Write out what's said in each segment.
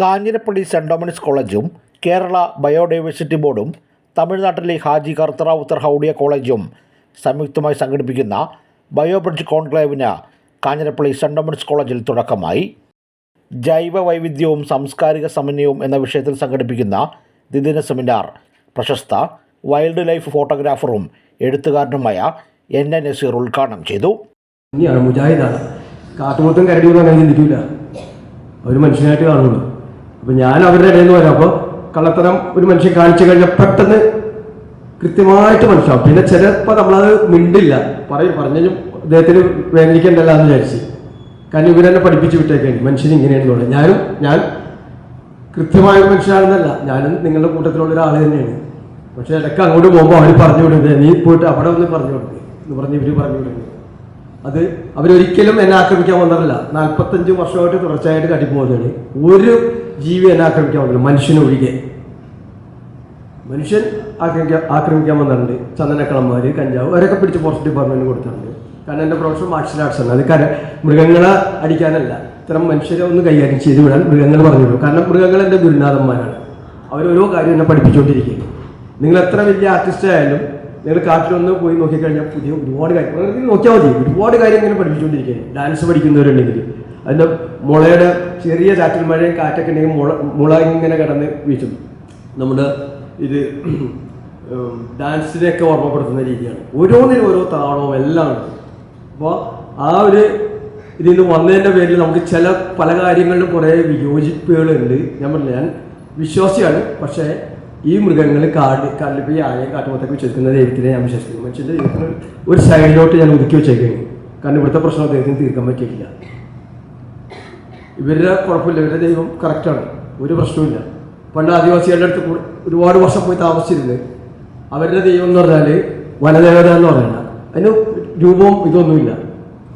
Kanjirappally saint Dominic's കോളേജും Kerala biodiversity ബോർഡും തമിഴ്നാട്ടിലെ ഹാജി കർത്തറാവുത്തർ ഹൗഡിയ കോളേജും സംയുക്തമായി സംഘടിപ്പിക്കുന്ന ബയോബ്രിഡ്ജ് കോൺക്ലേവിന് കാഞ്ഞിരപ്പള്ളി സെന്റ് ഡൊമിനിക്സ് കോളേജിൽ തുടക്കമായി. ജൈവ വൈവിധ്യവും സാംസ്കാരിക സമന്വയവും എന്ന വിഷയത്തിൽ സംഘടിപ്പിക്കുന്ന ദ്വിദിന സെമിനാർ പ്രശസ്ത വൈൽഡ് ലൈഫ് ഫോട്ടോഗ്രാഫറും എഴുത്തുകാരനുമായ എൻ എൻ നസീർ ഉദ്ഘാടനം ചെയ്തു. കാട്ടുമൊത്തം കരടി അങ്ങനെ ചിന്തിക്കില്ല അവർ മനുഷ്യനായിട്ട് കാണുള്ളൂ. അപ്പം ഞാൻ അവരുടെ ഇടയിൽ നിന്ന് വരാം. അപ്പോൾ കള്ളത്തരം ഒരു മനുഷ്യൻ കാണിച്ചു കഴിഞ്ഞാൽ പെട്ടെന്ന് കൃത്യമായിട്ട് മനസ്സിലാവും. പിന്നെ ചിലപ്പോൾ നമ്മളത് മിണ്ടില്ല. പറയും പറഞ്ഞാലും അദ്ദേഹത്തിന് വേദനിക്കണ്ടല്ല എന്ന് വിചാരിച്ച്. കാരണം ഇവരെന്നെ പഠിപ്പിച്ചു വിട്ടേക്കാണ് മനുഷ്യൻ ഇങ്ങനെയാണെന്ന് പറയുന്നത് ഞാനും ഞാൻ കൃത്യമായ മനുഷ്യനാണെന്നല്ല. ഞാനും നിങ്ങളുടെ കൂട്ടത്തിലുള്ള ഒരാൾ തന്നെയാണ്. പക്ഷെ ഇടയ്ക്ക് അങ്ങോട്ട് പോകുമ്പോൾ അവർ പറഞ്ഞു വിടുന്നത് നീ പോയിട്ട് അവിടെ ഒന്ന് പറഞ്ഞു കൊടുക്കുക എന്ന് പറഞ്ഞ് ഇവർ പറഞ്ഞു വിടുന്നത്. അത് അവരൊരിക്കലും എന്നെ ആക്രമിക്കാൻ വന്നതല്ല നാൽപ്പത്തഞ്ച് വർഷമായിട്ട് തുടർച്ചയായിട്ട് കട്ടിപ്പോകുന്നതാണ് ഒരു ജീവി എന്നെ ആക്രമിക്കാൻ വന്നില്ല മനുഷ്യനൊഴികെ മനുഷ്യൻ ആക്രമിക്കാൻ ആക്രമിക്കാൻ വന്നിട്ടുണ്ട്. ചന്ദനക്കളന്മാർ കഞ്ചാവ് അവരൊക്കെ പിടിച്ച് ഫോറസ്റ്റ് ഡിപ്പാർട്ട്മെന്റിന് കൊടുത്തിട്ടുണ്ട്. കാരണം എന്റെ പ്രൊഫഷൻ മാർഷൽ ആർട്സ് ആണ്. അത് കാരണം മൃഗങ്ങളെ അടിക്കാനല്ല. ഇത്തരം മനുഷ്യരെ ഒന്ന് കൈകാര്യം ചെയ്ത് വിടാൻ മൃഗങ്ങൾ പറഞ്ഞു കാരണം മൃഗങ്ങൾ എന്റെ ഗുരുനാഥന്മാരാണ്. അവരോരോ കാര്യം എന്നെ പഠിപ്പിച്ചുകൊണ്ടിരിക്കുകയാണ് നിങ്ങൾ എത്ര വലിയ ആർട്ടിസ്റ്റ് ആയാലും നിങ്ങൾ കാട്ടിലൊന്ന് പോയി നോക്കിക്കഴിഞ്ഞാൽ പുതിയ ഒരുപാട് കാര്യം നോക്കിയാൽ മതി. ഒരുപാട് കാര്യം ഇങ്ങനെ പഠിപ്പിച്ചുകൊണ്ടിരിക്കുകയാണ്. ഡാൻസ് പഠിക്കുന്നവരുണ്ടെങ്കിൽ. അതിന്റെ മുളയുടെ ചെറിയ ചാറ്റൽ മഴയും കാറ്റൊക്കെ ഉണ്ടെങ്കിൽ മുള മുള ഇങ്ങനെ കിടന്ന് വീശും. നമ്മുടെ ഇത് ഡാൻസിനെയൊക്കെ ഓർമ്മപ്പെടുത്തുന്ന രീതിയാണ്. ഓരോന്നിനും ഓരോ താളവും എല്ലാം അപ്പോൾ ആ ഒരു ഇതിൽ നിന്ന് വന്നതിന്റെ പേരിൽ നമുക്ക് ചില പല കാര്യങ്ങളിലും കുറേ വിയോജിപ്പുകളുണ്ട്. ഞാൻ പറഞ്ഞില്ല ഞാൻ വിശ്വാസിയാണ്. പക്ഷേ ഈ മൃഗങ്ങൾ കാട് കാട്ടിൽ ഈ ആനയും കാട്ടുപോത്തൊക്കെ വിശ്വസിക്കുന്ന ദൈവത്തിനെ ഞാൻ വിശ്വസിക്കുന്നു. മനുഷ്യന്റെ ഒരു സൈഡിലോട്ട് ഞാൻ ഒതുക്കി വെച്ചേക്കുന്നു. കാരണം ഇവിടുത്തെ പ്രശ്നം അദ്ദേഹത്തിന് തീർക്കാൻ പറ്റിയിട്ടില്ല. ഇവരുടെ കുഴപ്പമില്ല ഇവരുടെ ദൈവം കറക്റ്റാണ് ഒരു പ്രശ്നവുമില്ല. പണ്ട് ആദിവാസികളുടെ അടുത്ത് ഒരുപാട് വർഷം പോയി താമസിച്ചിരുന്നു അവരുടെ ദൈവം എന്ന് പറഞ്ഞാൽ വനദേവത എന്ന് പറയണ അതിന് രൂപവും ഇതൊന്നുമില്ല.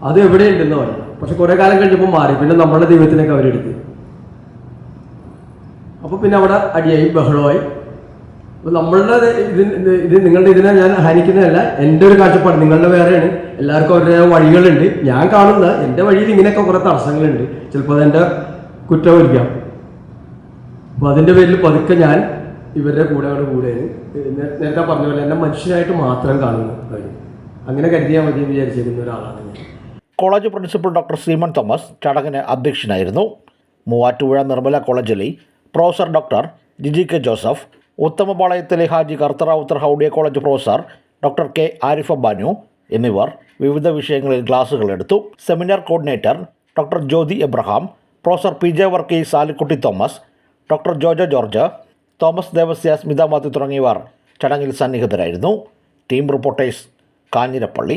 അത് എവിടെയുണ്ടെന്ന് പറയണം പക്ഷെ കുറേ കാലം കഴിഞ്ഞപ്പോൾ മാറി. പിന്നെ നമ്മളുടെ ദൈവത്തിനൊക്കെ അവരെടുത്ത്. അപ്പോൾ പിന്നെ അവിടെ അടിയായി ബഹളമായി. അപ്പോൾ നമ്മളുടെ ഇത് ഇത് നിങ്ങളുടെ ഇതിനെ ഞാൻ ഹാനിക്കുന്നതല്ല എന്റെ ഒരു കാഴ്ചപ്പാട് നിങ്ങളുടെ വേറെയാണ്. എല്ലാവർക്കും അവരുടെ വഴികളുണ്ട്. ഞാൻ കാണുന്ന എന്റെ വഴിയിൽ ഇങ്ങനെയൊക്കെ കുറേ തടസ്സങ്ങളുണ്ട്. ചിലപ്പോൾ അതെന്റെ കുറ്റമായിരിക്കാം അപ്പോൾ അതിന്റെ പേരിൽ പതുക്കെ ഞാൻ ഇവരുടെ കൂടെ അവിടെ കൂടെയാണ്. നേരത്തെ പറഞ്ഞ പോലെ എന്നെ മനുഷ്യനായിട്ട് മാത്രം കാണുന്നു അവർ അങ്ങനെ കരുതിയാൽ മതി വിചാരിച്ചിരുന്ന ഒരാളാണ് college principal doctor Seeman Thomas ചടങ്ങിന് അധ്യക്ഷനായിരുന്നു. മൂവാറ്റുപുഴ നിർമ്മല കോളേജിലെ professor doctor Jiji K Joseph ഉത്തമപാളയത്തിലെ Haji Karutha Rowther Howdia college professor doctor K Arif Banu എന്നിവർ വിവിധ വിഷയങ്ങളിൽ ക്ലാസുകൾ എടുത്തു. Seminar coordinator doctor Jyothi Abraham professor P J Varkey Salikutty Thomas doctor Jojo George Thomas Devasia Smitha Mathew തുടങ്ങിയവർ ചടങ്ങിൽ സന്നിഹിതരായിരുന്നു. Team reporters Kanjirappally.